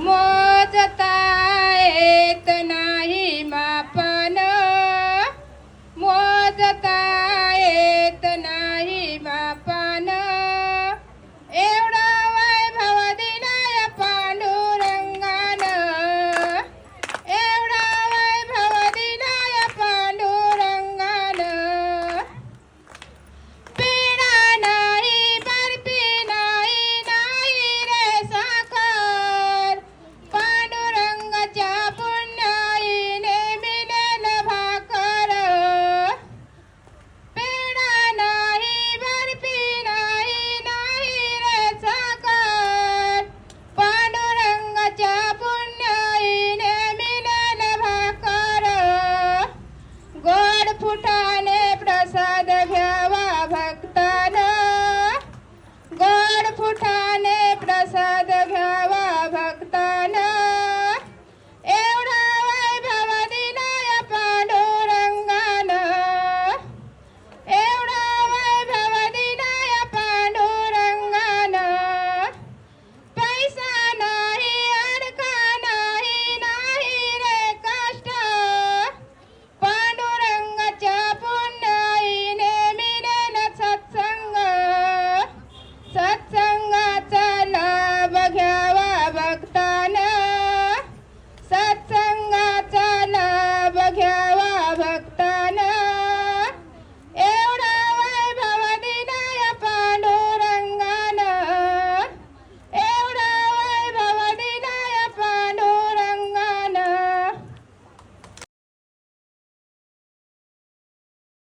मोजता येत नाही मापन. मोजता Bhutane Prasad থাক